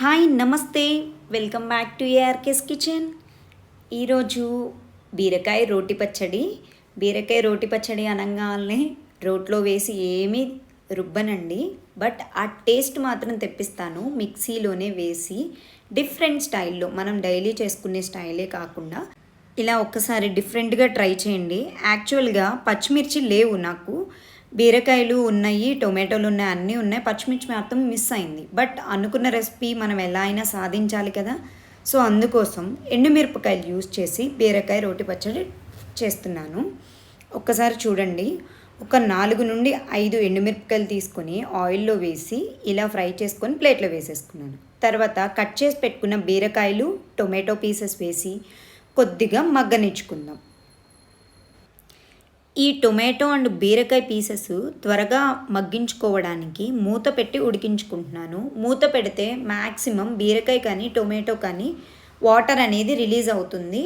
Hi నమస్తే. Welcome back to ARK's kitchen. ఈరోజు బీరకాయ రోటి పచ్చడి. బీరకాయ రోటి పచ్చడి అనగానే రోట్లో వేసి ఏమీ రుబ్బనండి. బట్ ఆ టేస్ట్ మాత్రం తెప్పిస్తాను. మిక్సీలోనే వేసి డిఫరెంట్ స్టైల్లో మనం డైలీ చేసుకునే స్టైలే కాకుండా ఇలా ఒక్కసారి డిఫరెంట్గా ట్రై చేయండి. యాక్చువల్గా పచ్చిమిర్చి లేవు నాకు. బీరకాయలు ఉన్నాయి టొమాటోలు ఉన్నాయి అన్నీ ఉన్నాయి. పచ్చిమిర్చి మాత్రం మిస్ అయింది. బట్ అనుకున్న రెసిపీ మనం ఎలా అయినా సాధించాలి కదా. సో అందుకోసం ఎండుమిరపకాయలు యూజ్ చేసి బీరకాయ రోటి పచ్చడి చేస్తున్నాను. ఒక్కసారి చూడండి. ఒక నాలుగు నుండి ఐదు ఎండుమిరపకాయలు తీసుకొని ఆయిల్లో వేసి ఇలా ఫ్రై చేసుకొని ప్లేట్లో వేసేసుకున్నాను. తర్వాత కట్ చేసి పెట్టుకున్న బీరకాయలు టొమాటో పీసెస్ వేసి కొద్దిగా మగ్గనిచ్చుకుందాం. ఈ టొమాటో అండ్ బీరకాయ పీసెస్ త్వరగా మగ్గించుకోవడానికి మూత పెట్టి ఉడికించుకుంటున్నాను. మూత పెడితే మ్యాక్సిమం బీరకాయ కానీ టొమాటో కానీ వాటర్ అనేది రిలీజ్ అవుతుంది.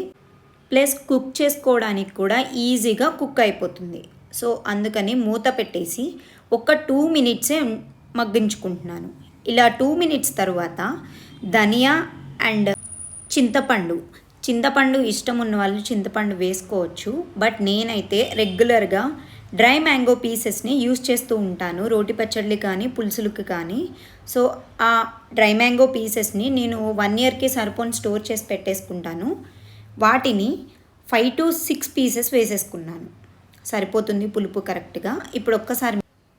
ప్లస్ కుక్ చేసుకోవడానికి కూడా ఈజీగా కుక్ అయిపోతుంది. సో అందుకని మూత పెట్టేసి ఒక టూ మినిట్సే మగ్గించుకుంటున్నాను. ఇలా టూ మినిట్స్ తర్వాత ధనియా అండ్ చింతపండు చింతపండు ఇష్టం ఉన్న వాళ్ళు చింతపండు వేసుకోవచ్చు. బట్ నేనైతే రెగ్యులర్గా డ్రై మ్యాంగో పీసెస్ని యూస్ చేస్తూ ఉంటాను. రోటి పచ్చళ్ళు కానీ పులుసులకు కానీ. సో ఆ డ్రై మ్యాంగో పీసెస్ని నేను వన్ ఇయర్కి సరిపోని స్టోర్ చేసి పెట్టేసుకుంటాను. వాటిని ఫైవ్ టు సిక్స్ పీసెస్ వేసేసుకున్నాను. సరిపోతుంది పులుపు కరెక్ట్గా. ఇప్పుడు ఒక్కసారి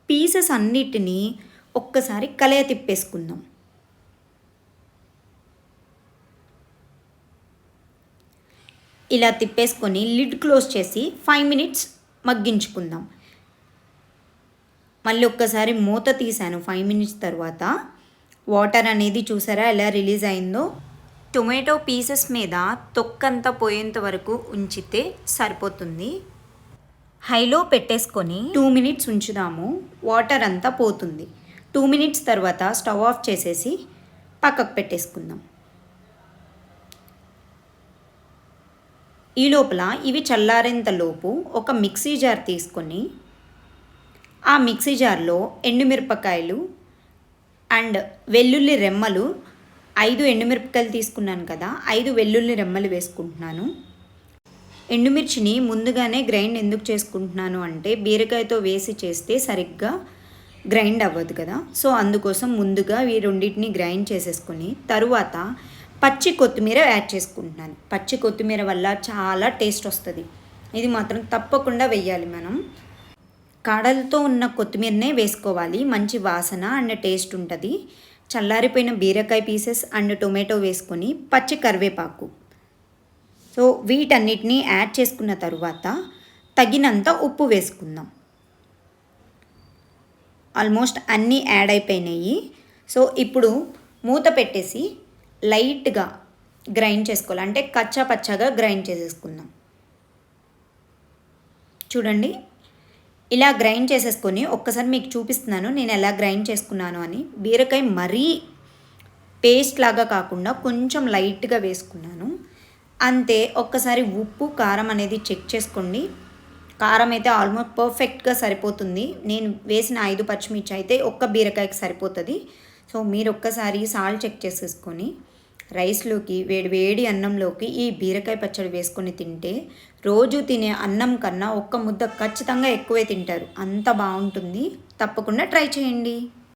పీసెస్ అన్నిటినీ ఒక్కసారి కలయ తిప్పేసుకుందాం. ఇలా తిప్పేసుకొని లిడ్ క్లోజ్ చేసి ఫైవ్ మినిట్స్ మగ్గించుకుందాం. మళ్ళీ ఒక్కసారి మూత తీసాను ఫైవ్ మినిట్స్ తర్వాత. వాటర్ అనేది చూసారా ఎలా రిలీజ్ అయిందో? టొమాటో పీసెస్ మీద తొక్కంతా పోయేంత వరకు ఉంచితే సరిపోతుంది. హైలో పెట్టేసుకొని టూ మినిట్స్ ఉంచుదాము. వాటర్ అంతా పోతుంది. టూ మినిట్స్ తర్వాత స్టవ్ ఆఫ్ చేసేసి పక్కకు పెట్టేసుకుందాం. ఈ లోపల ఇవి చల్లారేంతలోపు ఒక మిక్సీ జార్ తీసుకొని ఆ మిక్సీ జార్లో ఎండుమిరపకాయలు అండ్ వెల్లుల్లి రెమ్మలు ఐదు ఎండుమిరపకాయలు తీసుకున్నాను కదా ఐదు వెల్లుల్లి రెమ్మలు వేసుకుంటున్నాను. ఎండుమిర్చిని ముందుగానే గ్రైండ్ ఎందుకు చేసుకుంటున్నాను అంటే బీరకాయతో వేసి చేస్తే సరిగ్గా గ్రైండ్ అవ్వదు కదా. సో అందుకోసం ముందుగా ఈ రెండింటిని గ్రైండ్ చేసేసుకొని తరువాత పచ్చి కొత్తిమీర యాడ్ చేసుకుంటున్నాను. పచ్చి కొత్తిమీర వల్ల చాలా టేస్ట్ వస్తుంది. ఇది మాత్రం తప్పకుండా వెయ్యాలి మనం. కాడలతో ఉన్న కొత్తిమీరనే వేసుకోవాలి. మంచి వాసన అండ్ టేస్ట్ ఉంటుంది. చల్లారిపోయిన బీరకాయ పీసెస్ అండ్ టొమాటో వేసుకొని పచ్చి కరివేపాకు. సో వీటన్నిటిని యాడ్ చేసుకున్న తరువాత తగినంత ఉప్పు వేసుకుందాం. ఆల్మోస్ట్ అన్నీ యాడ్ అయిపోయినాయి. సో ఇప్పుడు మూత పెట్టేసి లైట్గా గ్రైండ్ చేసుకోవాలి. అంటే కచ్చా పచ్చగా గ్రైండ్ చేసేసుకుందాం. చూడండి. ఇలా గ్రైండ్ చేసేసుకొని ఒక్కసారి మీకు చూపిస్తున్నాను. నేను ఎలా గ్రైండ్ చేసుకున్నాను అని. బీరకాయ మరీ పేస్ట్ లాగా కాకుండా కొంచెం లైట్గా వేసుకున్నాను. అంతే ఒక్కసారి ఉప్పు కారం అనేది చెక్ చేసుకోండి. కారం అయితే ఆల్మోస్ట్ పర్ఫెక్ట్గా సరిపోతుంది. నేను వేసిన ఐదు పచ్చిమిర్చి అయితే ఒక్క బీరకాయకి సరిపోతుంది. సో మీరు ఒక్కసారి సాల్ట్ చెక్ చేసేసుకొని రైస్లోకి వేడి వేడి అన్నంలోకి ఈ బీరకాయ పచ్చడి వేసుకొని తింటే రోజు తినే అన్నం కన్నా ఒక్క ముద్ద ఖచ్చితంగా ఎక్కువే తింటారు. అంత బాగుంటుంది. తప్పకుండా ట్రై చేయండి.